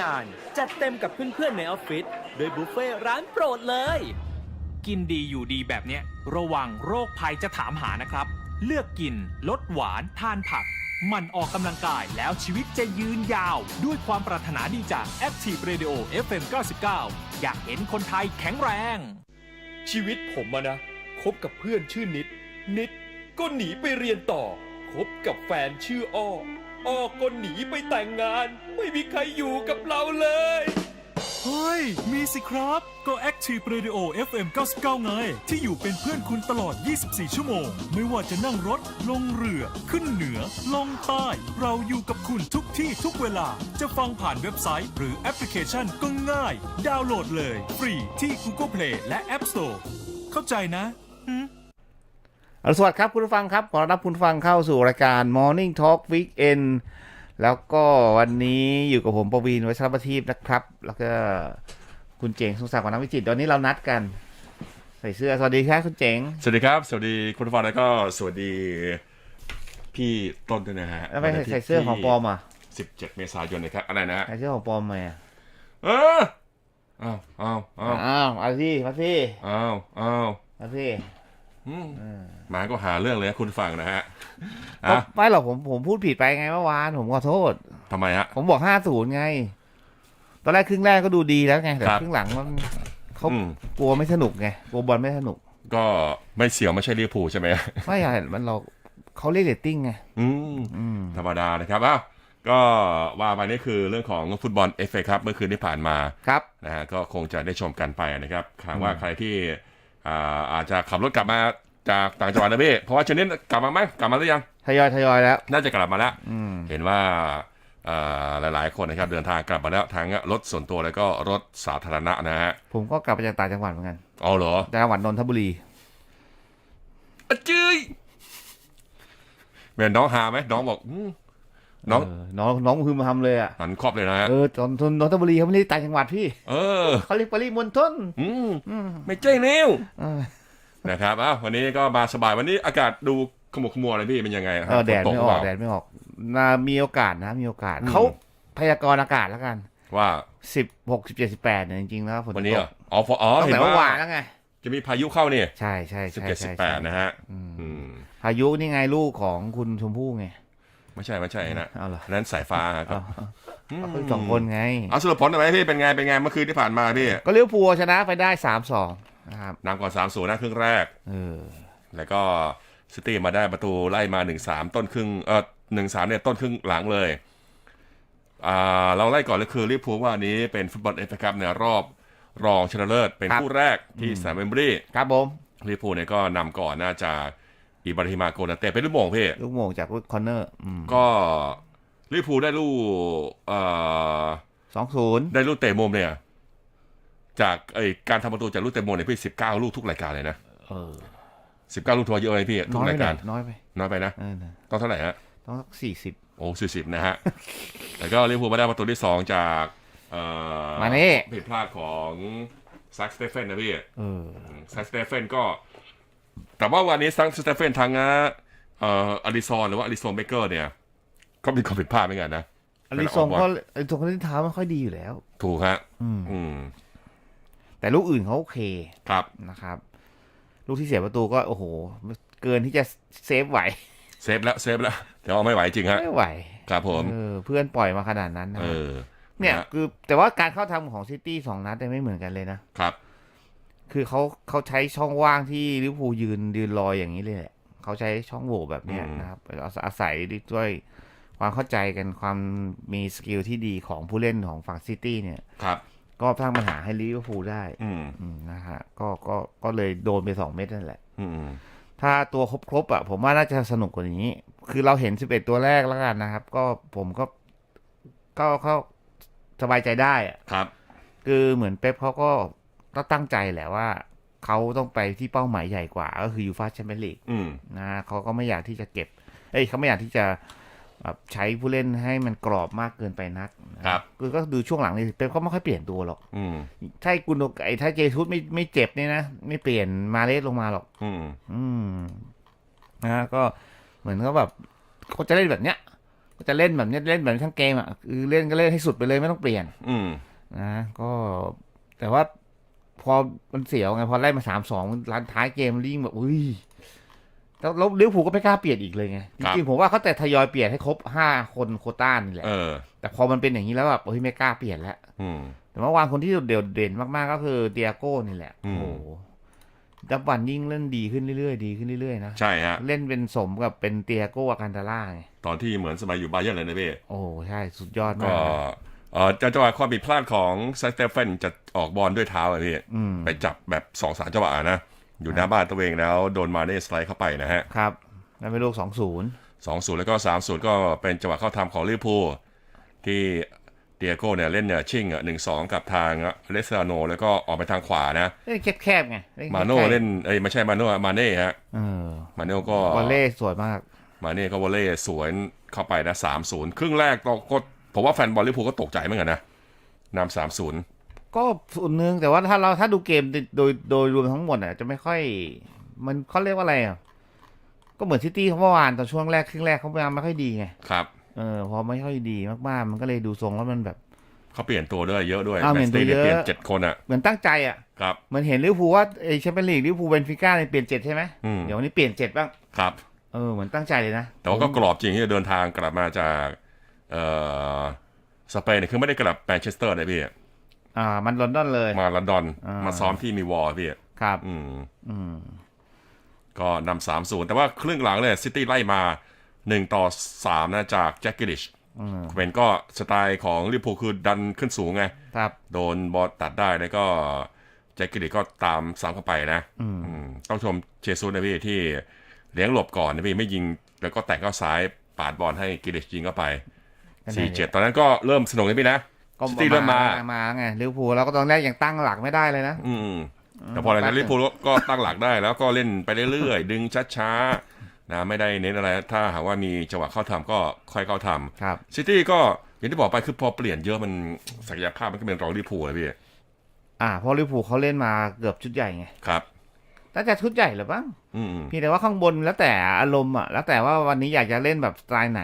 งาน จัดเต็มกับเพื่อนๆในออฟฟิศโดยบุฟเฟ่ร้านโปรดเลย กินดีอยู่ดีแบบเนี้ยระวังโรคภัยจะถามหานะครับ เลือกกิน ลดหวาน ทานผัก มันออกกำลังกายแล้วชีวิตจะยืนยาว ด้วยความปรารถนาดีจาก Active Radio FM 99 อยากเห็นคนไทยแข็งแรง ชีวิตผมอะนะคบกับเพื่อนชื่อนิด นิดก็หนีไปเรียนต่อคบกับแฟนชื่ออ้อ อ้อก็หนีไปแต่งงาน ไม่มีใครอยู่กับเราเลย เฮ้ย มีสิครับ ก็ Active Radio FM 99 ไง ที่อยู่เป็นเพื่อนคุณตลอด 24 ชั่วโมง ไม่ว่าจะนั่งรถ ลงเรือ ขึ้นเหนือ ลงใต้ เราอยู่กับคุณทุกที่ทุกเวลา จะฟังผ่านเว็บไซต์หรือแอปพลิเคชันก็ง่าย ดาวน์โหลดเลย ฟรีที่ Google Play และ App Store เข้าใจนะ อรุณสวัสดิ์ครับคุณผู้ฟังครับ ขอรับคุณผู้ฟังเข้าสู่รายการ Morning Talk Weekend แล้วก็วันนี้อยู่กับผมประวีนวัชรประทีปนะครับ แล้วก็คุณเจ๋งสงศักดิ์วรรณวิจิตรวันนี้เรานัดกัน ใส่เสื้อ สวัสดีครับคุณเจ๋ง สวัสดีครับ สวัสดีคุณผู้ฟังแล้วก็สวัสดีพี่ต้นด้วยนะฮะแล้วไม่ใส่เสื้อของปลอมอะ17เมษายนนะครับ อะไรนะฮะใส่เสื้อของปลอมมาอะเอออ้าวอ้าวอ้าวอ้าวเอาสิมาสิอ้าวอ้าวมาสิอืม หมาก็หาเรื่องเลยนะคุณฟังนะฮะก็อะไม่หรอกผมผมพูดผิดไปไงเมื่อวานผมขอโทษทำไมฮะผมบอกห้าศูนย์ไง ตอนแรกครึ่งแรกก็ดูดีแล้วไงแต่ครับครึ่งหลังมันเขาอืมกลัวไม่สนุกไงกลัวบอลไม่สนุก ก็ไม่เสียวไม่ใช่ลิเวอร์พูลใช่ไหมไม่ใช่มันเราเขาเรียกเรตติ้งไงอืมอืมธรรมดานะครับอ้าวก็ว่าไปนี่คือเรื่องของฟุตบอลเอฟเอครับเมื่อคืนที่ผ่านมาครับนะฮะก็คงจะได้ชมกันไปนะครับครั้งว่าใครที่ อ่าอาจจะขับรถกลับมาจากต่างจังหวัดนะพี่เพราะว่าชนิดกลับมาไหมกลับมาหรือยังทยอยทยอยแล้ว น่าจะกลับมาแล้วอืมเห็นว่าอ่าหลายๆ คนนะครับเดินทางกลับมาแล้วทั้งรถส่วนตัวแล้วก็รถสาธารณะนะฮะผมก็กลับมาจากต่างจังหวัดเหมือนกันอ๋อเหรอจังหวัดนนทบุรีอะจื้ยเหมือนน้องหาไหมน้องบอกอืม น้องเออน้องน้องคือมาทำเลยอะหันครอบเลยนะฮะเออตอนนนทบุรีเขาไม่ได้ต่างจังหวัดพี่ เออเขาเรียกปริมณฑลอืมอืมไม่ใช่แนวเออนะครับอ้าววันนี้ก็มาสบายวันนี้อากาศดูขมุกขมัวเลยพี่เป็นยังไงครัเออแดดฝนตไม่หอรืออกเปล่าแดดไม่ออกนามีโอกาสนะมีโอกาสอืมเขาพยากรณ์อากาศแล้วกัน ว่าสิบหกสิบเจ็ดสิบแปดเนี่ยจริงๆแล้วฝนวันนี้ตเหรอกอ๋อฝนอ๋อตั้งเห็นแต่เมื่อวาว่านแล้วไงจะมีพายุเข้านี่ใช่ใช่สิบใช่เจ็ดสิบใช่แปดนะฮะอืมอืมพายุนี่ไงลูกของคุณชมพู่ไง ไม่ใช่ไม่ใช่นะเอาเหรออันนั้นสายฟ้าครับเอาเอาเอาสองคนไง เอาสรุปผลหน่อยไหมพี่เป็นไงเป็นไงเมื่อคืนที่ผ่านมาพี่ก็เลี้ยวพัวชนะไปได้สามสองนะครับนำก่อนสามศูนย์นะครึ่งแรก เออ แล้วก็ซิตี้มาได้ประตูไล่มาหนึ่งสามต้นครึ่งเออหนึ่งสามเนี่ยต้นครึ่งหลังเลยอ่าเราไล่ก่อนเลยคือลิเวอร์พูลว่าอันนี้เป็นฟุตบอลเอฟเอคัพในรอบรองชนะเลิศเป็นครับคู่แรกที่สนามเวมบลีย์ครับผมลิเวอร์พูลเนี่ยก็นำก่อนน่าจะ อิบราฮิมาโกนาเต้เป็นลูกโมงพี่ลูกโมงจากลูกคอนเนอร์ก็ลิเวอร์พูลได้ลูกเอ่อสองศูนย์ได้ลูกเตะมุมเนี่ย จากไอการทำประตูจากลูกเตะมุมเนี่ยพี่สิบเก้าลูกทุกรายการเลยนะเออสิบเก้าลูกทัวร์เยอะเลยพี่ ทุน้กอยไปรายหน่กาอรยน้อยไป น้อยไปนะเออนะต้องเท่าไหร่ฮะต้องสี่สิบโอ้สี่สิบนะฮะ แล้วก็ลิเวอร์พูลมาได้ประตูที่สองจากเอ่อมาเน่ผิดพลาดของซักสเตเฟนนะพี่เออซักสเตเฟนก็ แต่ว่าวันนี้ซักสเตเฟนทางเอ่ออลิซอนหรือว่าอลิซอนเบเกอร์เนี่ยก็มีความผิดพลาดเหมือนกันนะอลิซงเขาอลิซงเขาเล่นเท้าไม่ค่อยดีอยู่แล้ว ถูกฮะอืมอืมแต่ลูกอื่นเขาโอเคครับนะครับ ลูกที่เสียประตูก็โอ้โห เกินที่จะเซฟไหวเซฟแล้วเซฟแล้วแต่ว่าไม่ไหวจริงฮะไม่ไหวครับผมเออเพื่อนปล่อยมาขนาดนั้นนะเออเนี่ยนะฮะคือแต่ว่าการเข้าทำของซิตี้สองนัดเนี่ยไม่เหมือนกันเลยนะครับ คือเขาเขาใช้ช่องว่างที่ลิเวอร์พูลยืนยืนรอยอย่างนี้เลยแหละเขาใช้ช่องโหว่แบบเนี้ยอืมนะครับอาศัยด้วยความเข้าใจกันความมีสกิลที่ดีของผู้เล่นของฝั่งซิตี้เนี่ยครับ ก็สร้างปัญหาให้ลิเวอร์พูลได้อืมอืมนะฮะก็ก็ก็เลยโดนไปสองเม็ดนั่นแหละอืมถ้าตัวครบๆอะผมว่าน่าจะสนุกกว่านี้ คือเราเห็นสิบเอ็ดตัวแรกแล้วกันนะครับ ก็ผมก็ก็เขาสบายใจได้อะครับ คือเหมือนเป๊ปเขาก็ ก็ตั้งใจแหละว่าเขาต้องไปที่เป้าหมายใหญ่กว่า ก็คือยูฟาแชมเปี้ยนลีกอืมนะเขาก็ไม่อยากที่จะเก็บ เอ้ยเขาไม่อยากที่จะแบบใช้ผู้เล่นให้มันกรอบมากเกินไปนักนะครับคือก็ดูช่วงหลังนี่เป๊ปเขาไม่ค่อยเปลี่ยนตัวหรอกอืมถ้ากุนโดไอ้ถ้าเจทุสไม่ไม่เจ็บเนี่ยนะไม่เปลี่ยนมาเลสลงมาหรอก อืม อืมนะฮะก็เหมือนเขาแบบเขาจะเล่นแบบเนี้ยก็จะเล่นแบบเนี้ยเล่นแบบทั้งเกมอะคือเล่นก็เล่นให้สุดไปเลยไม่ต้องเปลี่ยน อืมนะก็แต่ว่า พอมันเสียวไงพอไล่มาสามสองร้านท้ายเกมลิงแบบอุ้ยแล้วแล้วลิเวอร์พูลก็ไม่กล้าเปลี่ยนอีกเลยไงจครับริงๆผมว่าเขาแต่ทยอยเปลี่ยนให้ครบห้าคนโควต้านี่แหละเออแต่พอมันเป็นอย่างนี้แล้วแบบเฮ้ยไม่กล้าเปลี่ยนแล้วอืมแต่เมื่อวานคนที่โดดเด่นมากๆก็คือเดียโก้นี่แหละอืโอ้มโหดับวันยิ่งเล่นดีขึ้นเรื่อยๆดีขึ้นเรื่อยๆนะใช่ฮะเล่นเป็นสมกับเป็นเตียโก้อากันตาล่าไงตอนที่เหมือนสมัยอยู่บาเยิร์นเลยนะพี่โอ้ใช่สุดยอดก็มากนะ เอ่อจังหวะความผิดพลาดของสเตฟเฟนจะออกบอลด้วยเท้าอะพี่อืมไปจับแบบสองสามจังหวะนะ อยู่หน้าบ้านตัวเองแล้วโดนมาเน่สไลด์เข้าไปนะฮะ ครับแล้วเป็นลูกสองศูนย์สองศูนย์แล้วก็สามศูนย์ก็เป็นจังหวะเข้าทำของลิเวอร์พูลที่เดียโก้เนี่ยเล่นเนี่ยชิงอะหนึ่งสองกับทางเลสซาโน แล้วก็ออกไปทางขวานะเล่นแคบๆไงแคบๆมาโน่เล่นเอ้ยไม่ใช่มาโน่มาเน่ฮะเออมาโน่ก็วอลเล่สวยมาก มาเน่ก็วอลเล่สวนเข้าไปนะสามศูนย์ครึ่งแรกก็ก็ ผมว่าแฟนบอลลิเวอร์พูลก็ตกใจเหมือนกันนะนำสามศูนย์ก็ส่วนหนึ่งแต่ว่าถ้าเราถ้าดูเกมโดยโดยรวมทั้งหมดอะจะไม่ค่อย มันเขาเรียกว่าอะไรอะก็เหมือนซิตี้เขาเมื่อวานตอนช่วงแรกครึ่งแรกเขาพยายามไม่ค่อยดีไงครับเออพอไม่ค่อยดีมากๆ มันก็เลยดูทรงแล้วมันแบบเขาเปลี่ยนตัวด้วยเยอะด้วยอ้าวแมนซิตี้เปลี่ยนตัวเยอะเปลี่ยนเจ็ดคนอะเหมือนตั้งใจอะครับเหมือนเห็นลิเวอร์พูลว่าไอแชมเปี้ยนลีกลิเวอร์พูลเบนฟิก้าเนี่ยเปลี่ยนเจ็ดใช่ไหมอืมเดี๋ยววันนี้เปลี่ยนเจ็ดบ้างครับเออเหมือนตั้งใจเลยนะ แต่ว่าก็กรอบจริงที่จะเดินทางกลับมาจากเอ่อ สเปนเนี่ยคือไม่ได้กลับแมนเชสเตอร์นะพี่อ่า มันลอนดอนเลย มาลอนดอนอ่ามมาซ้อมที่มีวอลพี่ครับ อืมอืมก็นำสามศูนย์แต่ว่าครึ่งหลังเนี่ยซิตี้ไล่มาหนึ่งต่อสามนะจากแจ็คกิลิชอืมเป็นก็สไตล์ของลิเวอร์พูลคือดันขึ้นสูงไงครับ โดนบอลตัดได้แล้วก็แจ็คกิลิชก็ตามซ้ำเข้าไปนะอืมอืมต้องชมเจซุสนะพี่ที่เลี้ยงหลบก่อนนะพี่ไม่ยิงแล้วก็แต่งเข้าซ้ายปาดบอลให้กิลิชยิงเข้าไป สี่เจ็ดตอนนั้นก็เริ่มสนุกเลยพี่นะก็ซิตี้เริ่มมามาไงลิเวอร์พูลแล้วก็ตอนแรกยังตั้งหลักไม่ได้เลยนะ อืมแต่พอหลังจากนั้นลิเวอร์พูลก็ตั้งหลักได้ แล้วก็เล่นไปเรื่อยๆดึงช้าๆนะไม่ได้เน้นอะไร ถ้าหากว่ามีจังหวะเข้าทำก็ค่อยเข้าทครับำซิตี้ก็อย่างที่บอกไปคือพอเปลี่ยนเยอะมันศักยภาพมันก็เป็นรองลิเวอร์พูลเลยพี่อ่าเพราะลิเวอร์พูลเขาเล่นมาเกือบชุดใหญ่ไงครับน่าจะชุดใหญ่หรือบ้างอืมเพียงแต่ว่าข้างบนแล้วแต่อารมณ์อะแล้วแต่ว่าวันนี้อยากจะเล่นแบบสไตล์ไหน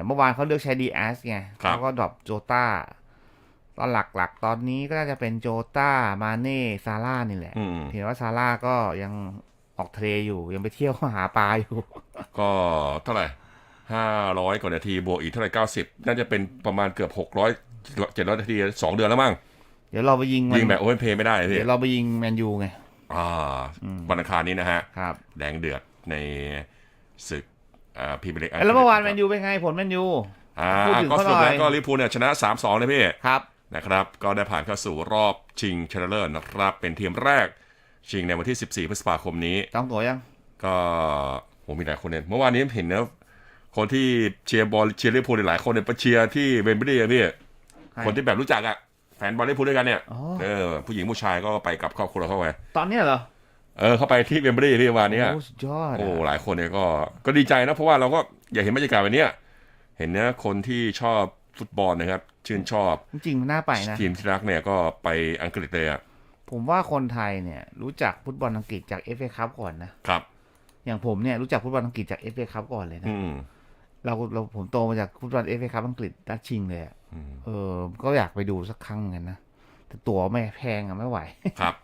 แต่เมื่อวานเขาเลือกใช้ดีแอสไงเขาก็ดรอปโจตาตอนหลักๆ ตอนนี้ก็น่าจะเป็นโจตามาเน่ซาร่านี่แหละอืมเพียงแต่ว่าซาร่าก็ยังออกทะเลอยู่ยังไปเที่ยวหาปลาอยู่ ก็เท่าไหร่ห้าร้อยกว่านาทีบวกอีกเท่าไหร่เก้าสิบน่าจะเป็นประมาณเกือบหกร้อยเจ็ดร้อยนาทีสองเดือนแล้วมั้งเดี๋ยวเราไปยิงมันยิงแบบโอเ n นเพย์ไม่ได้พี่เดี๋ยวเราไปยิงแมนยูไงอ่าวันอังคารนี้นะฮะครับแดงเดือดในศึก อ่าพรีเมียร์ลีกแล้วเมื่อวานแมนยูเป็นไงผลแมนยูอ่าพูดถึงก็เขาสรุปหน่แล้อวยก็ลิเวอร์พูลเนี่ยชนะ 3-2 เลยพี่ครับนะครับ ก็ได้ผ่านเข้าสู่รอบชิงชนะเลิศนะครับ เป็นทีมแรกชิงในวันที่ 14 พฤษภาคมนี้จองตั๋วยัง ก็ผมมีหลายคนเนี่ยเมื่อวานนี้เห็นนะคนที่เชียร์บอลเชียร์ลิเวอร์พูลหลายคนเนี่ยไปเชียร์ที่เวมบลีย์อะพี่ใครคนที่แบบรู้จักอะแฟนบอลลิเวอร์พูลด้วยกันเนี่ยอ๋อเออผู้หญิงผู้ชายก็ไปกับครอบครัวเข้าไปตอนเนี้ยเหรอ เออเข้าไปที่เวมบลีย์พี่เมื่อวานเนี้ยโอ้สุดยอดโอ้อะหลายคนเนี่ยก็ก็ดีใจนะ เพราะว่าเราก็อยากเห็นบรรยากาศแบบเนี้ยเห็นเนี้ยคนที่ชอบฟุตบอลนะครับ ชื่นชอบ จริงๆน่าไปนะ ทีมที่รักเนี่ยก็ไปอังกฤษเลยอะผมว่าคนไทยเนี่ย รู้จักฟุตบอลอังกฤษจากเอฟเอคัพก่อนนะครับ อย่างผมเนี่ยรู้จักฟุตบอลอังกฤษจากเอฟเอคัพก่อนเลยนะอืมเราเราผมโตมาจากฟุตบอลเอฟเอคัพอังกฤษนัดชิงเลยอะอืมเออ ก็อยากไปดูสักครั้งเหมือนกันนะแต่ตั๋วไม่แพงอะไม่ไหวครับ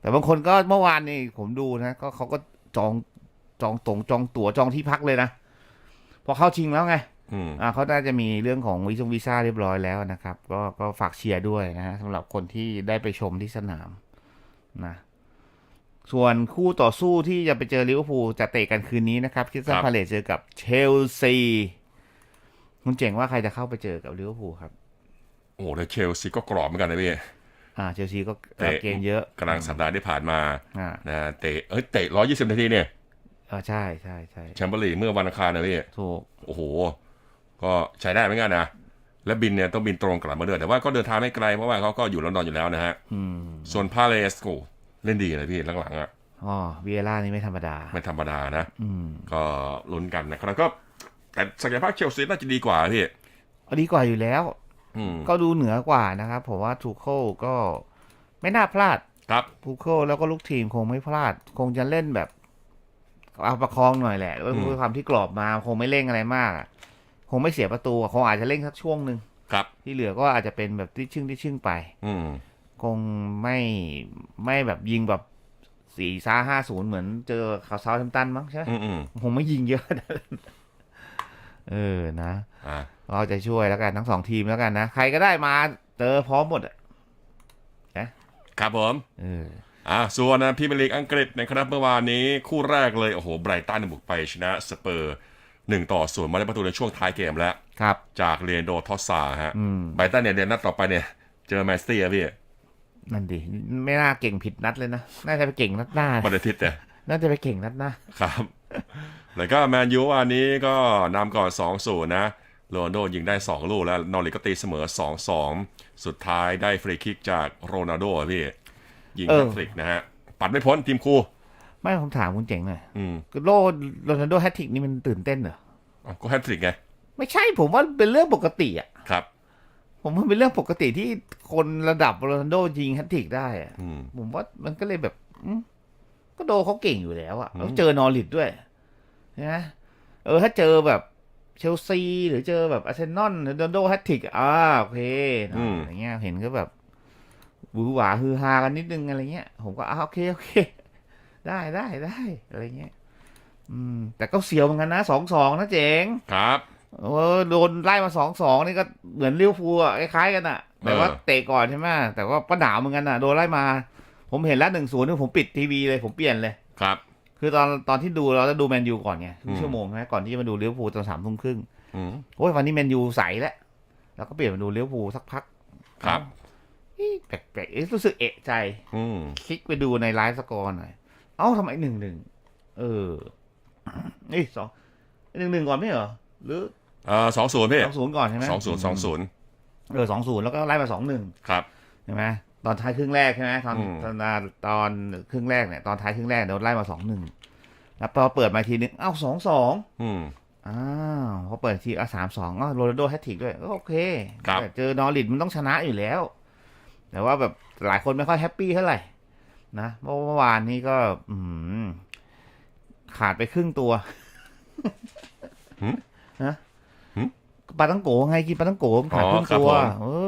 แต่บางคนก็เมื่อวานนี่ผมดูนะก็เขาก็จองจองตรงจองตั๋วจองที่พักเลยนะพอเข้าชิงแล้วไงอืมอ่าเขาน่าจะมีเรื่องของวีซ่งวีซ่าเรียบร้อยแล้วนะครับ ก็ก็ฝากเชียร์ด้วยนะฮะสำหรับคนที่ได้ไปชมที่สนามนะส่วนคู่ต่อสู้ที่จะไปเจอลิเวอร์พูลจะเตะกันคืนนี้นะครับคริสตันพาเลตเจอกับเชลซีคุณเจ๋งว่าใครจะเข้าไปเจอกับลิเวอร์พูลครับ โอ้โหแล้วเชลซีก็กรอบเหมือนกันนะพี่ อ่าเชลซีก็เตะเกมเยอะกำลังสัปดาห์ที่ผ่านมาอ่านะเตะเอ้ยเตะร้อยยี่สิบนาทีเนี่ยอ่าใช่ใช่ใช่แชมเปี้ยนลีกเมื่อวันอังคารนะพี่ถูกโอ้โห ก็ใช้ได้เหมือนกันนะ และบินเนี่ยต้องบินตรงกลับมาด้วยแต่ว่าก็เดินทางไม่ไกลเพราะว่าเขาก็อยู่ลอนดอนอยู่แล้วนะฮะอืมส่วนพาเลสโกเล่นดีเลยพี่หลังๆอะอ๋อวีเอล่านี่ไม่ธรรมดา ไม่ธรรมดานะอืมก็ลุ้นกันนะครับก็แต่ศักยภาพเชลซีน่าจะดีกว่าพี่เอาดีกว่าอยู่แล้วอืม ก็ดูเหนือกว่านะครับ ผมว่าทูโคลก็ไม่น่าพลาดครับทูโคลแล้วก็ลูกทีมคงไม่พลาด คงจะเล่นแบบเอาประคองหน่อยแหละด้วยอืมด้วยความที่กรอบมาคงไม่เร่งอะไรมากอะคงไม่เสียประตูอะคงอาจจะเล่นสักช่วงหนึ่งครับ ที่เหลือก็อาจจะเป็นแบบที่ชึ่งที่ชึ่งไป อืมคงไม่ไม่แบบยิงแบบสี่ซ่าห้าศูนย์เหมือนเจอคาวเซาทัมตันมั้งใช่ไหมอืมอืมคงไม่ยิงเยอะนะ เออนะอ่าเราจะช่วยแล้วกันทั้งสองทีมแล้วกันนะ ใครก็ได้มาเจอพร้อมหมดอะครับผมเอออ่าส่วนนะพรีเมียร์ลีกอังกฤษนะครับเมื่อวานนี้คู่แรกเลยโอ้โหไบรตันบุกไปชนะสเปอร์หนึ่งต่อศูนย์มาได้ประตูในช่วงท้ายเกมแล้ว ครับ จากเรียนโดทอสซาฮะอืม ไบรตันเนี่ยเดือนนัดต่อไปเนี่ย เจอแมนซิตี้อะพี่นั่นดิไม่น่าเก่งผิดนัดเลยนะ น่าจะไปเก่งนัดหน้าวันอาทิตย์เนี่ยน่าจะไปเก่งนัดหน้า ครับ แล้วก็แมนยูวันนี้ก็นำก่อน2-0นะโรนัลโดยิงได้ 2 ลูกแล้วนอริก็ตีเสมอ 2-2 สุดท้ายได้ฟรีคิกจากโรนัลโดอะพี่ ยิงเอแฮอตทริกนะฮะ ปัดไม่พ้นทีมคู่ ไม่ผมถามคุณเจ๋งหน่อยอืมโลโรนัลโดแฮตทริกนี่มันตื่นเต้นเหรออ๋อก็แฮตทริกไง ไม่ใช่ผมว่าเป็นเรื่องปกติอะครับ ผมว่าเป็นเรื่องปกติที่คนระดับโรนัลโดยิงแฮตทริกได้อะอืมผมว่ามันก็เลยแบบอืมก็โดเขาเก่งอยู่แล้วอะอืมแล้วเจอนอริดด้วย นะเออถ้าเจอแบบเชลซี หรือเจอแบบอาร์เซนอลหรือโดนโดแฮตทริกอ่าโอเคนะอะไรเงี้ยเห็นก็แบบหวือหวาฮือฮากันนิดนึงอะไรเงี้ย ผมก็อ่าโอเคโอเค ได้ได้ได้อะไรเงี้ย อืม แต่ก็เสียวเหมือนกันนะสองสองนะเจ๋งครับเออโดนไล่มาสองสองนี่ก็เหมือนลิเวอร์พูลอะคล้ายๆกันอะแต่ว่าเออเตะก่อนใช่ไหมแต่ว่าก็หนาวเหมือนกันอะโดนไล่มา ผมเห็นแล้วหนึ่งศูนย์ผมปิดทีวีเลยผมเปลี่ยนเลยครับ คือตอนตอนที่ดูเราจะดูแมนยูก่อนไงครึ่อืงมชั่วโมงใช่ไหมก่อนที่จะมาดูลิเวอร์พูลตอนสามทุ่มครึ่งอืมโอ้ยวันนี้แมนยูใสแล้วแล้วก็เปลี่ยนมาดูลิเวอร์พูลสักพัก ครับเอ๊ะแปลกๆเอ๊ะรู้สึกเอะใจ อืมคลิกไปดูในไลฟ์สกอร์หน่อย เอ้าทำไมหนึ่งหนึ่งเออนี่สองหนึ่งหนึ่งก่อนไม่เหรอหรือเอ่อสองศูนย์พี่สองศูนย์ก่อนใช่ไหมสองศูนย์สองศูนย์เออสองศูนย์แล้วก็ไล่มาสองหนึ่งครับใช่ไหม ตอนท้ายครึ่งแรกใช่ไหมตอนอืม ตอนตอนครึ่งแรกเนี่ยตอนท้ายครึ่งแรกโดนไล่มาสองหนึ่งแล้วพอเปิดมาทีนึงเอ้าสองสองอืม อ้าวพอเปิดทีอะสามสองอ๋อโรนัลโดแฮตทริกด้วยก็โอเคครับ แต่เจอนอริดมันต้องชนะอยู่แล้ว แต่ว่าแบบหลายคนไม่ค่อยแฮปปี้เท่าไหร่ นะเพราะเมื่อวานนี้ก็ อืมขาดไปครึ่งตัวนะปลาตั้งโกไงกินปลาตั้งโกมันขาดครึ่งตัวเออ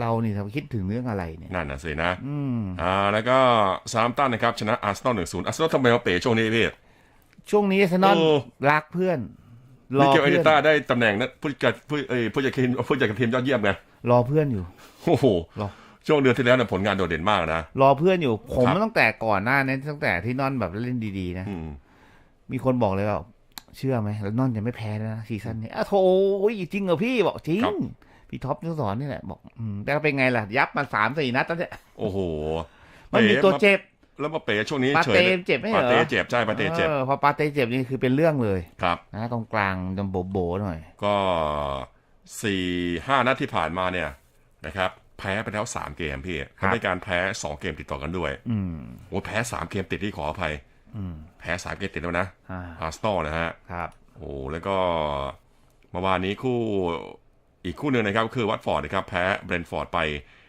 เรานี่ทำคิดถึงเรื่องอะไรเนี่ยนั่นน่ะสินะอืมอ่าแล้วก็ซามตันนะครับ ชนะอาร์เซนอลหนึ่งศูนย์อาร์เซนอลทำไมมาเป๋ช่วงนี้พี่ช่วงนี้อาร์เซนอนโอ้รักเพื่อนรมิอเกลเอเพื่เดอนต้าได้ตำแหน่งนะผู้จัดผู้เอ้ยผู้จัดทีมผู้จัดทีมยอดเยี่ยมไงรอเพื่อนอยู่โอ้โหหรอช่วงเดือนที่แล้วเนี่ยผลงานโดดเด่นมากนะ รอเพื่อนอยู่ ผมครับตั้งแต่ก่อนหน้านี้ตั้งแต่ที่นอนแบบเล่นดีๆนะอืมมีคนบอกเลยว่าเชื่อไหมแล้วนอนจะไม่แพ้แล้วนะซีซั่นนี้อะโถจริงเหรอพี่บอกจริง พี่ท็อปนุสรนี่แหละบอกอืมแต่เป็นไงล่ะ ยับมาสามสี่นัดแล้วเนี่ยโอ้โหมันมีตัวเจ็บ แล้วมาเป๋ช่วงนี้ปาเฉยเต้เลยเจ็บไม่เหรอปาเต้เจ็บใช่ปาเต้เจ็บ ออพอปาเต้เจ็บนี่คือเป็นเรื่องเลยครับ นะตรงกลางจำโบโบๆหน่อย ก็สี่ห้านัดที่ผ่านมาเนี่ยนะครับ แพ้ไปแล้วสามเกมพี่ครับแล้วเป็นการแพ้สองเกมติดต่อกันด้วยอืม โอ้แพ้สามเกมติดที่ขออภัย อืม แพ้สามเกมติดแล้วนะอ่า อาร์เซนอลนะฮะ ครับ โอ้แล้วก็เมื่อวานนี้คู่ อีกคู่หนึ่งนะครับคือวัตฟอร์ดนะครับแพ้เบรนท์ฟอร์ดไป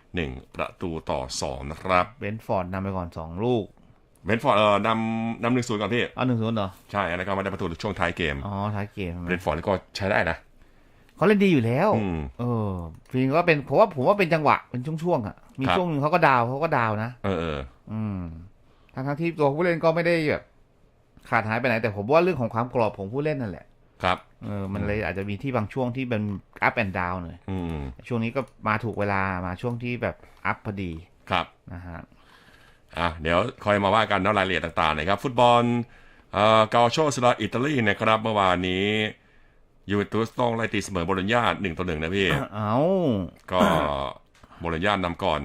1 ประตูต่อ 2 นะครับเบนฟอร์ดนำไปก่อนสองลูกเบรนท์ฟอร์ดเออนำนำหนึ่งศูนย์ก่อนพี่เอาหนึ่งศูนย์เหรอ ใช่แล้วก็มาได้ประตูช่วงท้ายเกม อ๋อ ท้ายเกมเบรนท์ฟอร์ดนี่ก็ใช้ได้นะเขาเล่นดีอยู่แล้วอืมเออฟิงก็เป็นผมว่าผมว่าเป็นจังหวะเป็นช่วงๆอะ มีครับช่วงหนึ่งเขาก็ดาวเขาก็ดาวนะ เออเอออืมทั้งทั้งๆที่ตัวผู้เล่นก็ไม่ได้แบบขาดหายไปไหนแต่ผมว่าเรื่องของความกรอบของผู้เล่นนั่นแหละ ครับ เออมันเลยอาจจะมีที่บางช่วงที่เป็น up and down หน่อยอืมช่วงนี้ก็มาถูกเวลามาช่วงที่แบบ up พอดีครับนะฮะอะเดี๋ยวคอยมาว่ากันเนาะรายละเอียดต่างๆนะครับ ฟุตบอลเอ่อกาโชสลาอิตาลีนะครับเมื่อวานนี้ยูเวนตุสต้องไล่ตีเสมอโบโลญญาหนึ่งต่อหนึ่งนะพี่เอาก็โบโลญญานำก่อน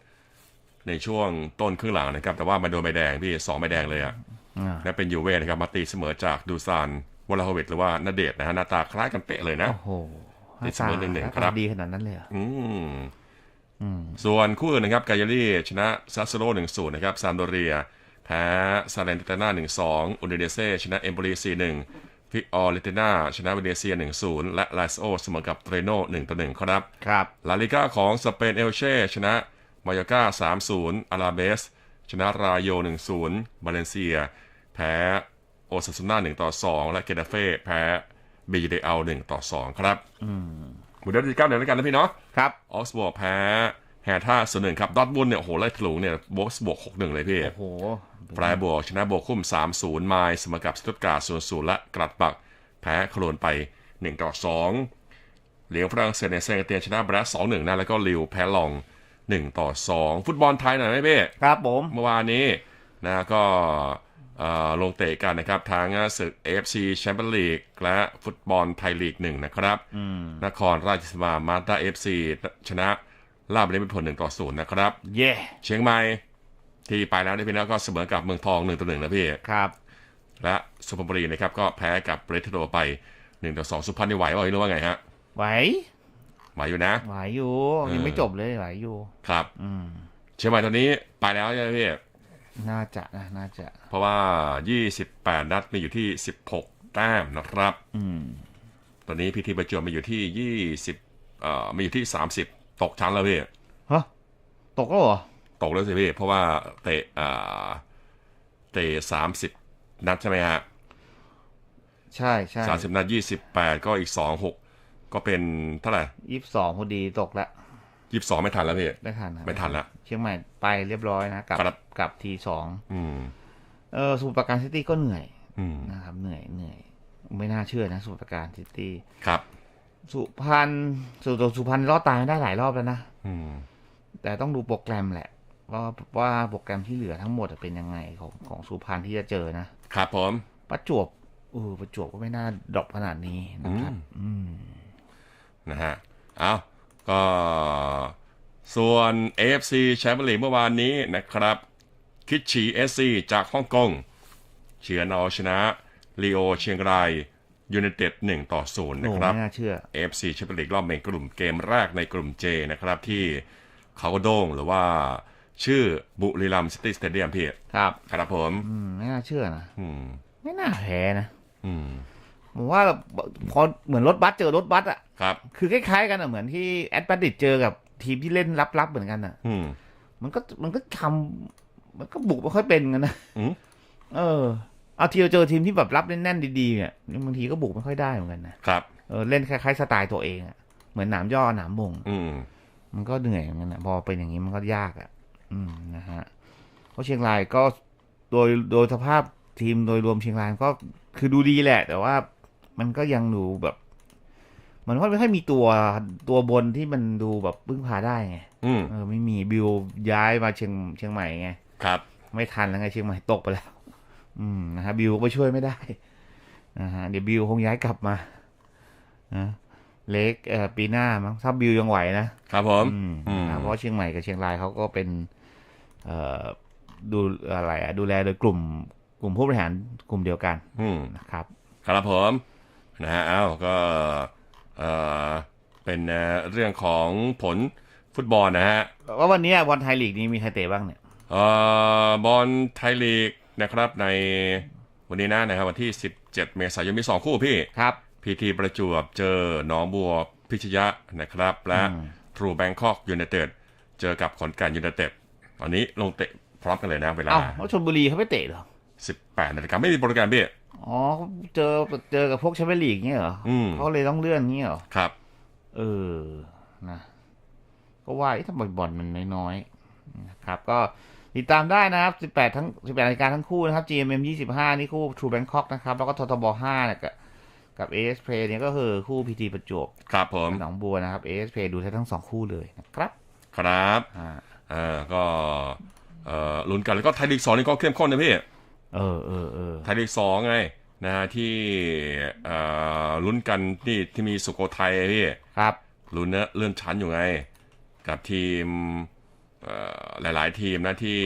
1-0ในช่วงต้นครึ่งหลังนะครับ แต่ว่ามาโดนใบแดงพี่สองใบแดงเลยอะอ่าและเป็นยูเว่นะครับมาตีเสมอจากดูซาน วลาโฮวิตหรือว่านาเดชน์นะฮะหน้าตาคล้ายกันเป๊ะเลยนะ โอ้โหติดเสมอหนึ่งหนึ่งาตาครับดีขนาดนั้นเลยเหรออืมอืมส่วนคู่อื่นนะครับกายารีชนะซัสโซโล1-0นะครับซามโดเรีย แพ้ซาเลนตินา1-2อุนเดเซชนะเอมโบลี4-1ฟิกออริตินาชนะเวเนเซีย1-0และลาสโอเสมอกับเทรโน1-1ครับ ครับ ลาลิก้าของสเปนเอลเช่ชนะมายอร์กา3-0อาราเบส ชนะรายโย1-0บาเลนเซีย แพ้ โอซาซูน่า1-2และเกตาเฟ่แพ้บีจีเอาหนึ่งต่อสองครับบุนเดสลิก้าเดี๋ยวแล้วกันนะพี่เนาะครับออกสบวกแพ้แฮท่าส่วนหนึ่งครับดอร์ทมุนด์เนี่ยโอ้โหไล่ถลุงเนี่ยบวกบวกหกหนึ่งเลยพี่โอ้โหปลายบวกชนะบวกคุ้ม3-0ไมล์เสมอกับสตุตการ์ด0-0และกรัดบัก แพ้โคโลนไป1ต่อ2เหลียงฝรั่งเศสในเซงเตียนชนะบรัส2-1นะแล้วก็ลิวแพ้ลอง1ต่อ2ฟุตบอลไทยหน่อยไหมเบ้ครับผมเมื่อวานนี้นะก็เอ่อ ลงเตะกันนะครับทางศึก AFC แชมเปี้ยนลีกและฟุตบอลไทยลีกหนึ่งนะครับนครราชสีมามาสด้า FC ชนะลาบเล่นเป็นผล1ต่อ0นะครับ เย่เชียงใหม่ที่ไปแล้วได้พี่แล้วก็เสมอกับเมืองทองหนึ่งต่อหนึ่งนะพี่ครับ และสุพรรณบุรีนะครับก็แพ้กับเรทิโดไปหนึ่งต่อสองสุพรรณนี่ไหวว่าไม่รู้ว่าไงฮะไหวไหวอยู่นะไหวอยู่เออยังไม่จบเลยไหวอยู่ ครับอืมเชียงใหม่ตอนนี้ไปแล้วใช่ไหมพี่ น่าจะนะน่าจะ เพราะว่า 28 นัดมีอยู่ที่ 16 แต้มนะครับ อืม ตอนนี้พีทีประจวบมีอยู่ที่ 20 เอ่อมีอยู่ที่ 30 ตกชั้นแล้วพี่ฮะตกแล้วเหรอ ตกแล้วสิพี่ เพราะว่าเตะเอ่อเตะ 30 นัดใช่ไหมฮะ ใช่ใช่สามสิบนัดยี่สิบแปดก็อีกสองหกก็เป็นเท่าไหร่ยี่สิบสองพอดีตกแล้ว ยี่สิบสองไม่ทันแล้วพี่ได้ทันครับไม่ทันละเชียงใหม่ไปเรียบร้อยนะกับครับกับทีสองอืมเออสมุทรปราการซิตี้ก็เหนื่อยอืมนะครับ เหนื่อยเหนื่อยไม่น่าเชื่อนะสมุทรปราการซิตี้ครับ สุพรรณสุสุพรรณรอดตายมาได้หลายรอบแล้วนะอืม แต่ต้องดูโปรแกรมแหละว่าว่าโปรแกรมที่เหลือทั้งหมดเป็นยังไงของของสุพรรณที่จะเจอนะครับผมประจวบเออประจวบก็ไม่น่าดรอปขนาดนี้นะครับ อืมนะฮะเอา ก็ส่วน AFC แชมเปี้ยนลีกเมื่อวานนี้นะครับ คิดฉีเอสซีจากฮ่องกงเฉือนเอาชนะลีโอเชียงรายยูไนเต็ดหนึ่งต่อศูนย์โอ้นะครับไม่น่าเชื่อ AFC แชมเปี้ยนลีกรอบเมนกลุ่มเกมแรกในกลุ่ม J นะครับที่เขาโดงหรือว่าชื่อบุรีรัมย์ซิตี้สเตเดียมพี่ ครับ ครับผมอืมไม่น่าเชื่อนะอืมไม่น่าแพ้นะ อืม ผมว่าพอเหมือนรถบัสเจอรถบัสอะครับ คือคล้ายๆกันอะเหมือนที่แอดบัตดิดเจอกับทีมที่เล่นลับๆเหมือนกันอะอืมมันก็มันก็ทำมันก็บุกไม่ค่อยเป็นกันนะอืมเออเอาทีเราเจอทีมที่แบบรับแน่นๆดีๆเนี่ยบางทีก็บุกไม่ค่อยได้เหมือนกันนะครับเออเล่นคล้ายๆสไตล์ตัวเองอะเหมือนหนามย่อหนามบงอืมมันก็เหนื่อยเหมือนกันนะพอเป็นอย่างนี้มันก็ยากอะ อืมนะฮะเพราะเชียงรายก็โดยโดยสภาพทีมโดยรวมเชียงรายก็คือดูดีแหละ แต่ว่า มันก็ยังดูแบบมันว่าไม่ค่อยมีตัวตัวบนที่มันดูแบบพึ่งพาได้ไงอืมเออไม่มีบิวย้ายมาเชียงเชียงใหม่ไงครับ ไม่ทันแล้วไงเชียงใหม่ตกไปแล้ว อืมนะฮะบิวก็ช่วยไม่ได้นะฮะเดี๋ยวบิวคงย้ายกลับมานะเล็กเอ่อปีหน้ามั้งถ้าบิวยังไหวนะครับผมอืมอืมนะเพราะเชียงใหม่กับเชียงรายเขาก็เป็น เอ่อดูอะไรอะดูแลโดยกลุ่ม กลุ่มผู้บริหารกลุ่มเดียวกันอืมนะครับครับผม นะฮะเอ้าก็เอ่อเป็นเอ่อเรื่องของผลฟุตบอลนะฮะว่าวันนี้บอลไทยลีกนี้มีใครเตะบ้างเนี่ยเอ่อบอลไทยลีกนะครับในวันนี้นะนะครับวันที่ 17 เมษายนมี 2 คู่พี่ครับพีทีประจวบเจอหนองบัวพิชยะนะครับ และอืมทรูแบงคอกยูไนเต็ดเจอกับขอนแก่นยูไนเต็ดตอนนี้ลงเตะพร้อมกันเลยนะเวลาเอ้าแล้วชลบุรีเขาไม่เตะเหรอ18นาฬิกาไม่มีโปรแกรมพี่ อ๋อเขาเจอเจอกับพวกแชมเปี้ยนลีกเงี้ยเหรออมเขาเลยต้องเลื่อนเงี้ยเหรอครับ เออนะก็ว่าเอ๊ะทำไมบอลมันน้อยๆนะครับ ก็ติดตามได้นะครับ 18 ทั้ง 18นาฬิกาทั้งคู่นะครับ GMM 25 นี่คู่ True Bangkok นะครับ แล้วก็ททบ5เนี่ยกับกับ AS Play เนี่ยก็คือคู่ PT ประจวบครับผมหนองบัวนะครับ AS Play ดูได้ทั้งสองคู่เลยนะครับ ครับอ่าเอ่าก็เอ่อลุ้นกันแล้วก็ไทยลีกสองนี่ก็เข้มข้นนะพี่ เออเออเออไทยลีกสองไงนะฮะที่ลุ้นกันที่ที่มีสุโขทัยพี่ครับลุ้นเลื่อนชั้นอยู่ไง กับทีมหลาย ๆ ทีมนะที่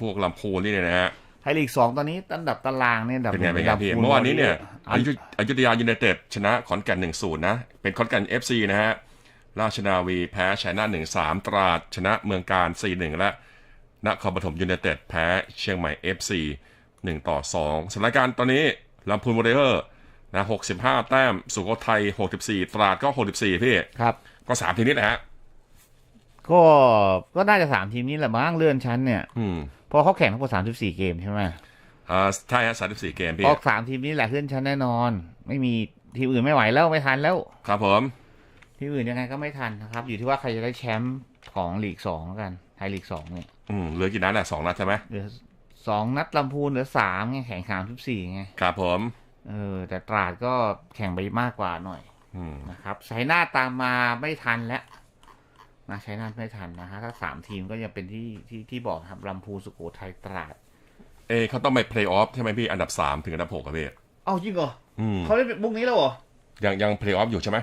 พวกลำพูนนี่นะฮะไทยลีกสองตอนนี้อันดับตารางเนี่ยเป็นไงเป็นไงพี่เมื่อวานนี้เนี่ยอายุทยายูเนเต็ดชนะขอนแก่นหนึ่งศูนย์นะเป็นขอนแก่นเอฟซีนะฮะราชนาวีแพ้ชัยนาหนึ่งสามตราดชนะเมืองการสี่หนึ่งและนครปฐมยูเนเต็ดแพ้เชียงใหม่เอฟซี FC 1 ต่อ 2สถานการณ์ตอนนี้ลำพูนวอริเออร์นะ65 แต้ม สุโขทัย 64 ตราดก็ 64 พี่ ครับ ก็ 3 ทีนี้นะฮะ ก็ ก็น่าจะ 3 ทีมนี้แหละมั้งเลื่อนชั้นเนี่ยอืมพอเขาแข่งทั้งหมด34 เกมใช่ไหมอ่าใช่ฮะสามสี่เกมพี่ออกสามทีมนี้แหละขึ้นชั้นแน่นอน ไม่มีทีมอื่นไม่ไหวแล้วไม่ทันแล้ว ครับผมทีมอื่นยังไงก็ไม่ทันนะครับ อยู่ที่ว่าใครจะได้แชมป์ของลีกสองกันไทยลีกสองเนี่ยอืมเหลือกี่นัดแอะสองนัดใช่ไหมเหลือ สองนัดลำพูนเหลือสามไงแข่งสามสิบสี่ไงครับผม เออ แต่ตราดก็แข่งไปมากกว่าหน่อยอืมนะครับชัยนาทตามมาไม่ทันแล้วนะชัยนาทไม่ทันนะฮะถ้าสามทีมก็ยังเป็นที่ที่ที่บอกครับลำพูนสุโขทัยตราด เอเขาต้องไปเพลย์ออฟใช่ไหมพี่อันดับสามถึงอันดับหกครับพี่เอ้าจริงเหรออืมเขาเล่นบุกนี้แล้วเหรอยังยังเพลย์ออฟอยู่ใช่ไหม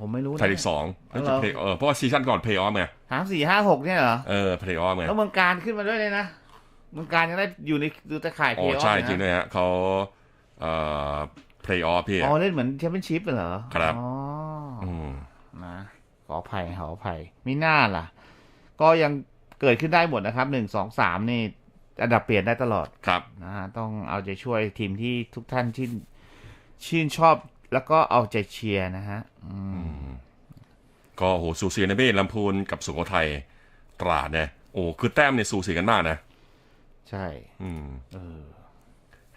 ผมไม่รู้นะไทยลีกสองอ๋อเหรอเพลย์เออเพราะว่าซีซั่นก่อนเพลย์ออฟไงสามสี่ห้าหกเนี่ยเหรอเออเพลย์ออฟไงแล้วเมืองการขึ้นมาด้วยเลยนะ เมืองการยังได้อยู่ในดูตะข่ายเพอ๋ลอย์ออฟใช่เลยจริงนะด้วยฮะเขาเอ่อเพลย์ออฟพี่ อ๋อเล่นเหมือนแชมเปี้ยนชิพเหรอครับ อ๋อออืมนะขออภัยขออภัยไม่น่าล่ะ ก็ยังเกิดขึ้นได้หมดนะครับหนึ่งสองสามนี่อันดับเปลี่ยนได้ตลอด ครับ นะฮะต้องเอาใจช่วยทีมที่ทุกท่านที่ชื่นชอบแล้วก็เอาใจเชียร์นะฮะอืมก็โหสูสีนะพี่ลำพูนกับสุโขทัยตราดเนี่ยโอ้คือแต้มเนี่ยสูสีกันมากนะ ใช่ อืมเออ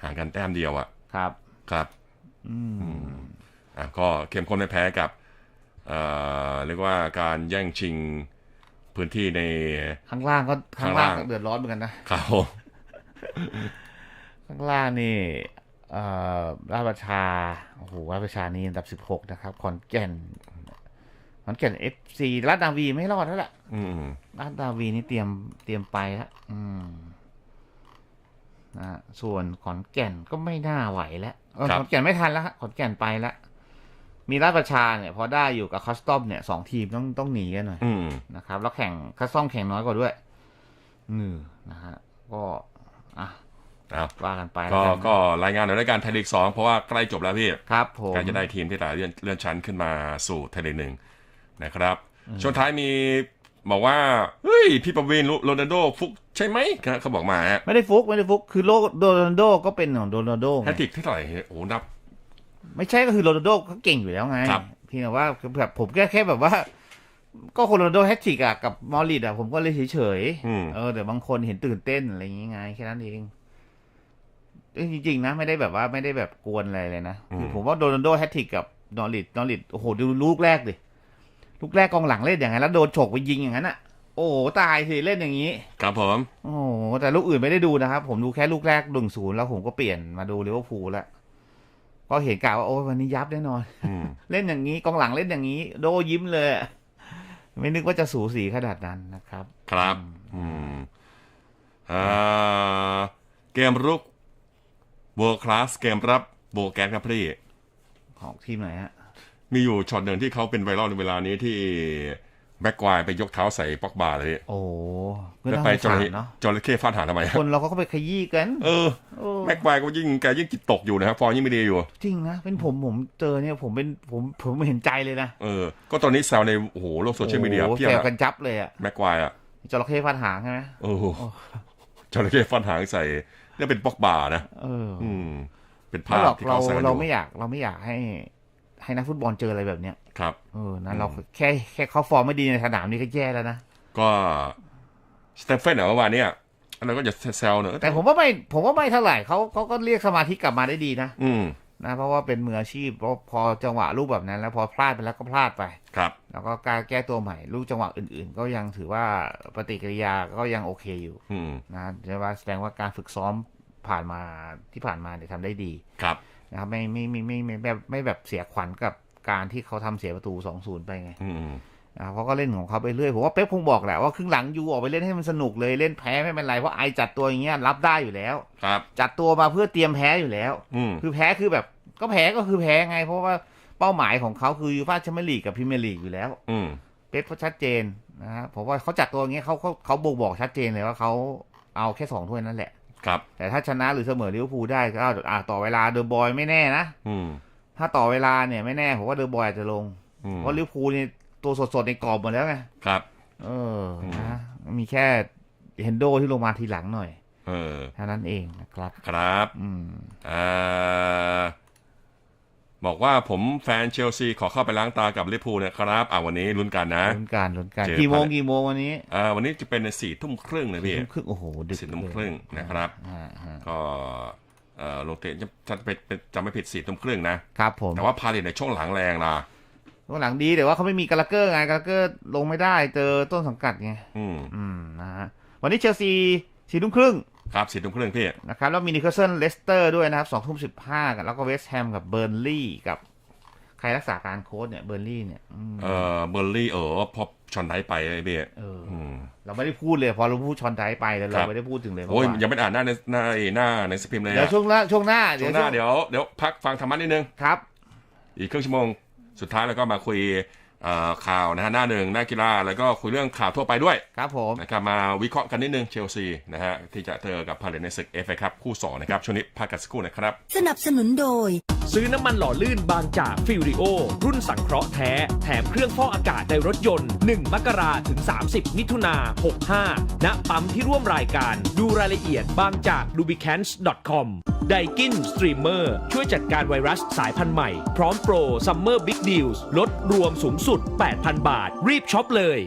ห่างกันแต้มเดียวอะครับ ครับ อืมอะก็เข้มข้นไม่แพ้กับเอ่อเรียกว่าการแย่งชิงพื้นที่ใน ข้างล่างก็ข้างล่างข้างล่างก็เดือดร้อนเหมือนกันนะครับผมข้างล่างนี่เอ่อราชประชาโอ้โหราชประชานี่อันดับสิบหกนะครับขอนแก่นขอนแก่นเอฟซีลาดนาวีไม่รอดแล้วล่ะอืมลาดนาวีนี่เตรียมเตรียมไปแล้วอืม นะส่วนขอนแก่นก็ไม่น่าไหวแล้วเออขอนแก่นไม่ทันแล้วฮะขอนแก่นไปแล้วมีราชประชาเนี่ยพอได้อยู่กับคัสตอมเนี่ยสองทีมต้องต้องหนีกันหน่อยอืมนะครับ แล้วแข่งคัสตอมแข่งน้อยกว่าด้วยอืมนะฮะก็อะเอาว่ากันไปก็แล้วนนะก็รายงานหน่อยด้วยการไทยลีกสองเพราะว่าใกล้จบแล้วพี่ครับผมการจะได้ทีมที่แต่เลื่อนเลื่อนชั้นขึ้นมาสู่ไทยลีกหนึ่งนะครับช่วงท้ายมี บอกว่าเฮ้ยพี่ประวินโรนัลโดฟุกใช่ไหมเขาบอกมาฮะไม่ได้ฟุกไม่ได้ฟุกคือโลโรนัลโดก็เป็นของโรนัลโดไงแฮตติกที่เท่าไหร่โอ้โหนับ ไม่ใช่ก็คือโรนัลโดเขาเก่งอยู่แล้วไงครับเพียงแต่ว่าแบบผมแค่แค่แบบว่า ก็โรนัลโดแฮตทริกอะกับมอริดอะผมก็เลยเฉยอืมๆเออแต่บางคนเห็นตื่นเต้นอะไรอย่างงี้ไงแค่นั้นเองเอ้ยจริงๆนะไม่ได้แบบว่าไม่ได้แบบกวนอะไรเลยนะคือผมว่าโรนัลโดแฮตทริกกับนอริดนอริดโอ้โหดูลูกแรกดิ ลูกแรกกองหลังเล่นอย่างนั้นแล้วโดนฉกไปยิงอย่างนั้นอะโอ้โหตายสิเล่นอย่างนี้ ครับผม โอ้โหแต่ลูกอื่นไม่ได้ดูนะครับ ผมดูแค่ลูกแรกหนึ่งศูนย์แล้วผมก็เปลี่ยนมาดูลิเวอร์พูลแล้วก็เห็นกล่าวว่าโอ้ยวันนี้ยับแน่นอนอืม เล่นอย่างนี้กองหลังเล่นอย่างนี้ โดยิ้มเลยอะไม่นึกว่าจะสูสีขนาดนั้นนะครับ ครับ อืมอ่าเกมรุก World Class เกมรับโบแกนครับพี่ ของทีมไหนฮะ มีอยู่ช็อตหนึ่งที่เขาเป็นไวรัลในเวลานี้ที่แบ็กควายไปยกเท้าใส่ปอกบาเลย โอ้เพื่อนแล้วน่าไปสจงระสาเข้รเนาะจระเข้ฟาดหางทำไมคนเราก็เข้าไปขยี้กัน เออโอ้แบ็กควายก็ยิ่งแกยิ่งจิตตกอยู่นะครับฟอร์มยิ่งไม่ดีอยู่ จริงนะ เป็นผมผมเจอเนี่ยผมเป็นผมผมเห็นใจเลยนะ เออ ก็ตอนนี้แซวในโอ้โหโลกโซเชียลมีเดียโอ้โหเพียบแซวอะกันจับเลยอะแบ็กควายอะจระเข้ฟาดหางใช่ไหมโอ้โหจระเข้ฟาดหางใส่เนี่ยเป็นปอกบานะ เออ อืม เป็นไม่ภาหรพอกที่เราเขาแซวกันอเรายู่ไม่อยากเราไม่อยากให้ ให้นักฟุตบอลเจออะไรแบบเนี้ยครับเออนะอืมเราแค่แค่เขาฟอร์มไม่ดีในสนามนี่ก็แย่แล้วนะ ก็สเตฟเฟนเหรอเมื่อวานเนี่ยอันนั้นก็จะแซวเนอะแต่ผมว่าไม่ผมว่าไม่เท่าไหร่เขาเขาก็เรียกสมาธิกลับมาได้ดีนะ อืมนะเพราะว่าเป็นมืออาชีพเพราะพอจังหวะลูกแบบนั้น แล้วพอพลาดไปแล้วก็พลาดไปครับ แล้วก็การแก้ตัวใหม่ลูกจังหวะอื่น ๆ ก็ยังถือว่าปฏิกิริยาก็ยังโอเคอยู่อืมนะแสดงว่าแสดงว่าการฝึกซ้อมผ่านมาที่ผ่านมาเนี่ยทำได้ดีครับ นะครับไม่ไม่ไม่ไม่ไม่แบบไม่แบบเสียขวัญกับการที่เขาทำเสียประตู2-0ไปไงอืมนะครับเขาก็เล่นของเขาไปเรื่อยผมว่าเป๊ปคงบอกแหละว่าครึ่งหลังยูออกไปเล่นให้มันสนุกเลยเล่นแพ้ไม่เป็นไรเพราะไอจัดตัวอย่างเงี้ยรับได้อยู่แล้ว ครับ จัดตัวมาเพื่อเตรียมแพ้อยู่แล้วอืมคือแพ้คือแบบก็แพ้ก็คือแพ้ไง เพราะว่าเป้าหมายของเขาคือยูฟ่าแชมเปี้ยนลีกกับพรีเมียร์ลีกอยู่แล้ว อืมเป๊ปเขาชัดเจนนะฮะผมว่าเขาจัดตัวอย่างเงี้ยเขาเขาเขาบ่งบอกชัดเจนเลยว่าเขาเอาแค่สองถ้วยนั่นแหละ ครับ แต่ถ้าชนะหรือเสมอลิเวอร์พูลได้ก็อ่าต่อเวลาเดอะบอยไม่แน่นะอืมถ้าต่อเวลาเนี่ยไม่แน่ผมว่าเดอะบอยอาจจะลงอืมเพราะลิเวอร์พูลนี่ตัวสดๆในกรอบหมดแล้วไงครับ เอออืมนะมีแค่เฮนโดที่ลงมาทีหลังหน่อย เออเท่านั้นเองนะครับ ครับ อืมอ่า บอกว่าผมแฟนเชลซีขอเข้าไปล้างตากับลิเวอร์พูลนะครับอ่าวันนี้ลุ้นกันนะลุ้นการลุ้นการเจอกี่โมงพาเลกี่โมงวันนี้อ่าวันนี้จะเป็นสี่ทุ่มครึ่งเลยพี่ทุ่มครึ่งโอ้โหดึกสี่ทุ่มครึ่งนะครับอ่าฮะก็เอ่อโรเตจะจะเป็นเป็นจำไม่ผิดสี่ทุ่มครึ่งนะครับผมแต่ว่าพาเลทในช่วงหลังแรงนะช่วงหลังดีแต่ว่าเขาไม่มีกาลาเกอร์ไงกาลาเกอร์ลงไม่ได้เจอต้นสังกัดไงอืมอืมนะฮะวันนี้เชลซีสี่ทุ่มครึ่ง ครับสี่ทุ่มครึ่งพี่นะครับแล้วมีนิโคลสันเลสเตอร์ด้วยนะครับสองทุ่มสิบห้ากันแล้วก็เวสต์แฮมกับเบอร์นลี่กับใครรักษาการโค้ชเนี่ยเบอร์นลี่เนี่ยอืมเอ่อเบอร์ลี่เออพอชอนไดไปไอ้เบี้ยเอออืมเราไม่ได้พูดเลย พอเราพูดชอนไดไปแต่คเรารับไม่ได้พูดถึงเลยโอ้ยเมื่อวานยังไม่อ่านหน้าในหน้าหน้าในสพิมพ์เลยเดี๋ยวอะช่วงหน้าช่วงหน้าช่วงหน้าเดี๋ยวเดี๋ยวพักฟังธรรมะนิดนึงครับ อีกครึ่งชั่วโมงสุดท้ายแล้วก็มาคุยเอ่อ ข่าวนะฮะหน้าหนึ่งหน้ากีฬาแล้วก็คุยเรื่องข่าวทั่วไปด้วยครับผมนะครับมาวิเคราะห์กันนิดนึงเชลซีนะฮะที่จะเจอกับพาเลนในศึกเอฟเอครับคู่สองนะครับช่วงนี้พักกันสักครู่นะครับ สนับสนุนโดยซื้อน้ำมันหล่อลื่นบางจากฟิวริโอรุ่นสังเคราะห์แท้ แถมเครื่องฟอกอากาศในรถยนต์ 1 มกราถึง 30 มิถุนา65 ณ ปั๊มที่ร่วมรายการ ดูรายละเอียดบางจาก l u b i c a n t s c o m ไดกินสตรีมเมอร์ช่วยจัดการไวรัสสายพันธุ์ใหม่ พร้อมโปรซัมเมอร์บิ๊กดีลลดรวมสูงสุด 8,000 บาท รีบช็อปเลย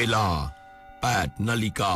เวลา8นาฬิกา